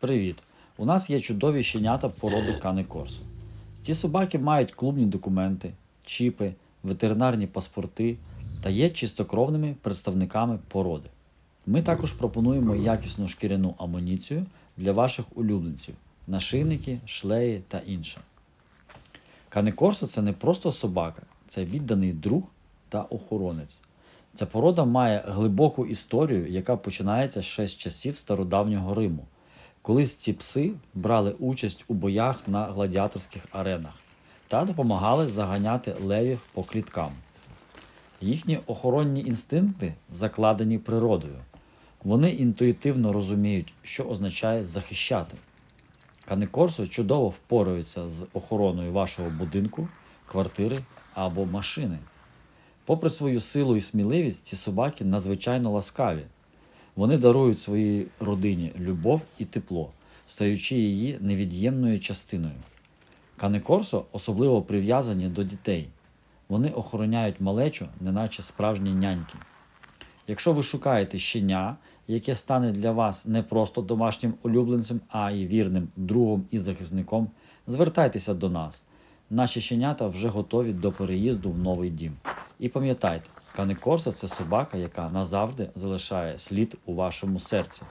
Привіт! У нас є чудові щенята породи Кане Корсо. Ці собаки мають клубні документи, чіпи, ветеринарні паспорти та є чистокровними представниками породи. Ми також пропонуємо якісну шкіряну амуніцію для ваших улюбленців, нашийники, шлеї та інше. Кане Корсо це не просто собака, це відданий друг та охоронець. Ця порода має глибоку історію, яка починається ще з часів стародавнього Риму. Колись ці пси брали участь у боях на гладіаторських аренах та допомагали заганяти левів по кліткам. Їхні охоронні інстинкти закладені природою. Вони інтуїтивно розуміють, що означає захищати. Канекорсо чудово впораються з охороною вашого будинку, квартири або машини. Попри свою силу і сміливість, ці собаки надзвичайно ласкаві. Вони дарують своїй родині любов і тепло, стаючи її невід'ємною частиною. Канекорсо особливо прив'язані до дітей. Вони охороняють малечу, неначе справжні няньки. Якщо ви шукаєте щеня, яке стане для вас не просто домашнім улюбленцем, а й вірним другом і захисником, звертайтеся до нас. Наші щенята вже готові до переїзду в новий дім. І пам'ятайте, Канекорсо це собака, яка назавжди залишає слід у вашому серці.